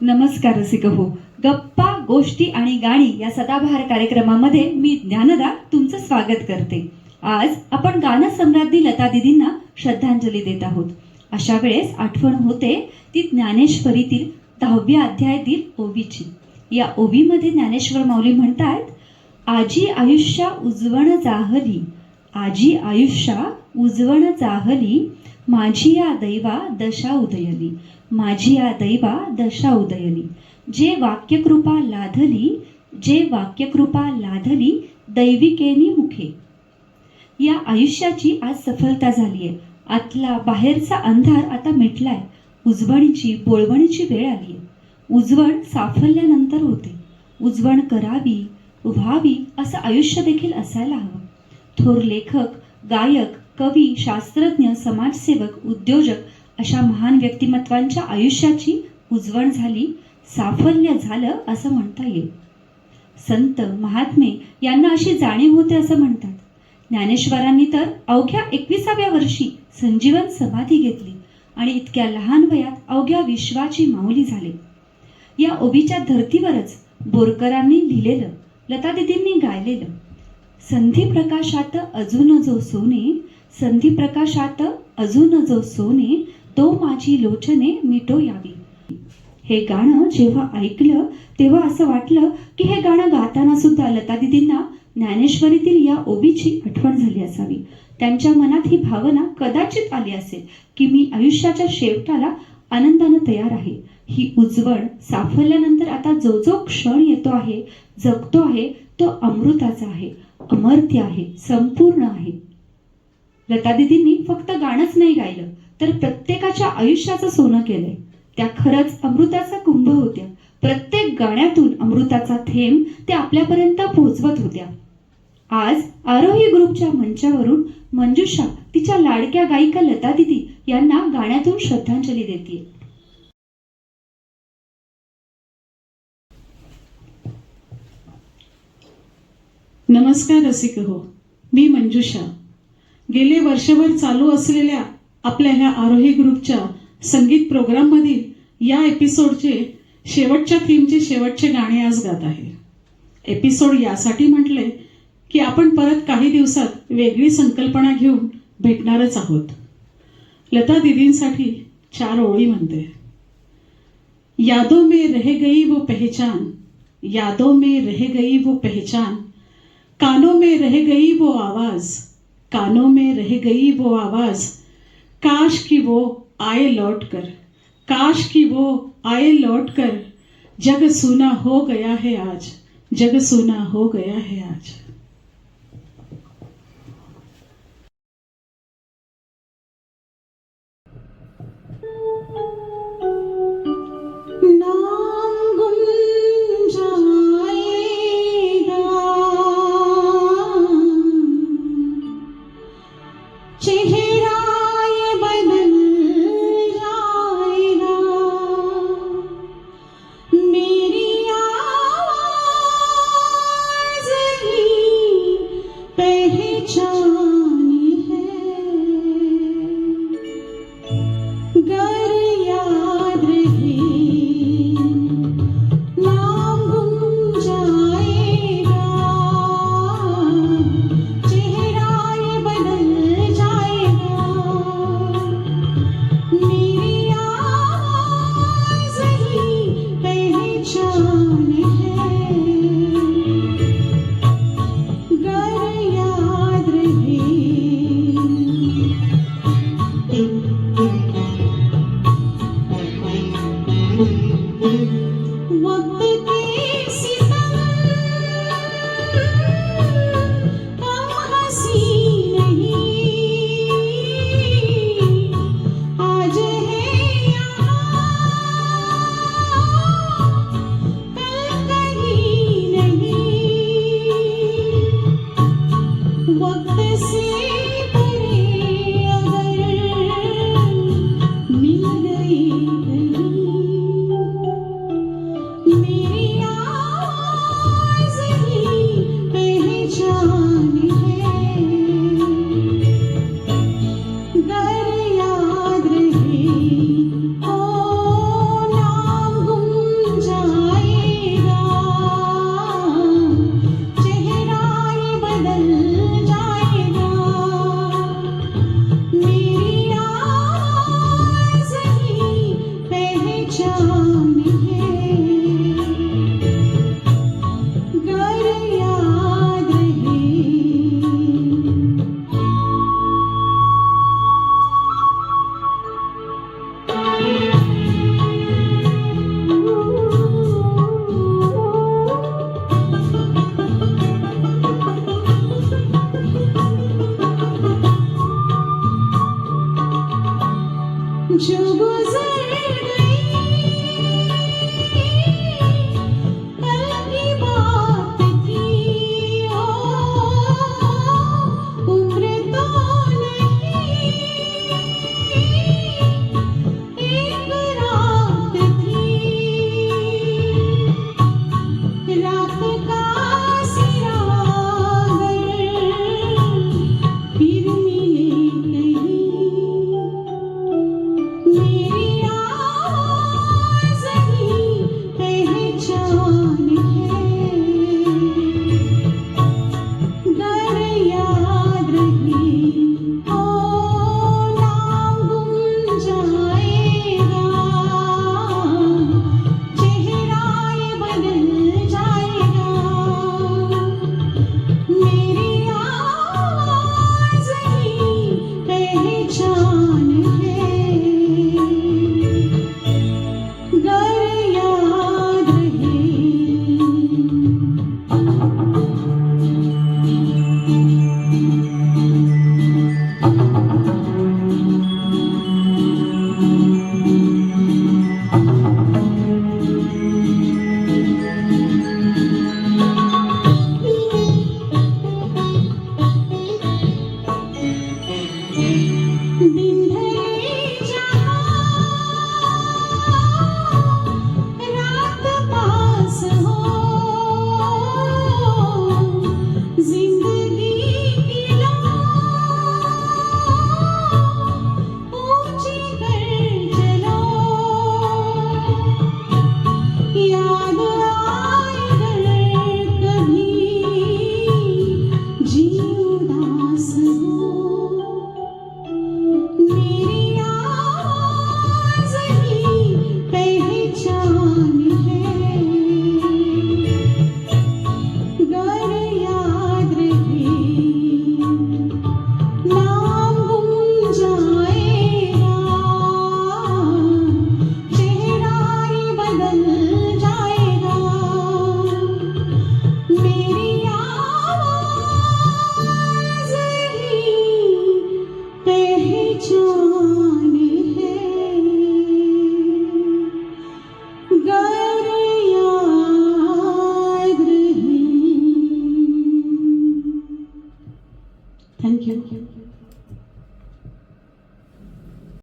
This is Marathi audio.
नमस्कार रसिक हो गप्पा गोष्टी आणि गाणी या सदाबहार कार्यक्रमामध्ये मी ज्ञानदा तुमचं स्वागत करते. आज आपण गानसम्राज्ञी लता दिदींना श्रद्धांजली देत आहोत. अशा वेळेस आठवण होते ती ज्ञानेश्वरीतील दहाव्या अध्यायातील ओवीची. या ओवीमध्ये ज्ञानेश्वर माऊली म्हणतायत आजी आयुष्या उजवण जाहली आजी आयुष्या उजवण जाहली माझी या दैवा दशा उदयली. माझी या दैवा दशा उदयली जे वाक्यकृपा लाधली जे वाक्यकृपा लाधली दैविकेनी मुखे. या आयुष्याची आज सफलता झाली आहे आतला बाहेरचा अंधार आता मिटलाय. उजवणीची बोळवणीची वेळ आली आहे उजवण साफल्यानंतर होते. उजवण करावी व्हावी असं आयुष्य देखील असायला हवं. थोर लेखक गायक कवी शास्त्रज्ञ समाजसेवक उद्योजक अशा महान व्यक्तिमत्वांच्या आयुष्याची उजवण झाली साफल्य झालं असं म्हणता येईल. संत महात्मे यांना अशी जाणीव होते असं म्हणतात. ज्ञानेश्वरांनी तर अवघ्या एकविसाव्या वर्षी संजीवन समाधी घेतली आणि इतक्या लहान वयात अवघ्या विश्वाची माऊली झाले. या ओबीच्या धर्तीवरच बोरकरांनी लिहिलेलं लतादीदींनी गायलेलं संधी प्रकाशात अजून जो सोने संधी प्रकाशात अजून जो सोने तो माझी लोचने मिटो यावी हे गाणं जेव्हा ऐकलं तेव्हा असं वाटलं की हे गाणं गाताना सुद्धा लता दिदींना ज्ञानेश्वरीतील या ओबीची आठवण झाली असावी. त्यांच्या मनात ही भावना कदाचित आली असेल की मी आयुष्याच्या शेवटाला आनंदानं तयार आहे. ही उजवण साफल्यानंतर आता जो जो क्षण येतो आहे जगतो आहे तो अमृताचा आहे अमर्त्य आहे संपूर्ण आहे. लता दिदींनी फक्त गाणंच नाही गायलं. तर प्रत्येकाच्या आयुष्याचं सोनं केलंय. त्या खरंच अमृताचा कुंभ होत्या. प्रत्येक गाण्यातून अमृताचा थेंब ते आपल्यापर्यंत पोहोचवत होत्या. आज आरोही ग्रुपच्या मंचावरून मंजुषा तिच्या लाडक्या गायिका लता दिदी यांना गाण्यातून श्रद्धांजली देते नमस्कार रसिक हो मी मंजुषा. गेले वर्षभर चालू असलेल्या आपल्या ह्या आरोही ग्रुपच्या संगीत प्रोग्राममधील या एपिसोडचे शेवटच्या थीमचे शेवटचे गाणे आज गात आहे. एपिसोड यासाठी म्हटले की आपण परत काही दिवसात वेगळी संकल्पना घेऊन भेटणारच आहोत. लता दीदींसाठी चार ओळी म्हणते. यादों में रह गई वो पहचान यादों में रह गई वो पहचान कानों में रह गई वो आवाज कानों में रह गई वो आवाज काश कि वो आए लौट कर काश कि वो आए लौट कर। जग सूना हो गया है आज जग सूना हो गया है आज। Mm-hmm.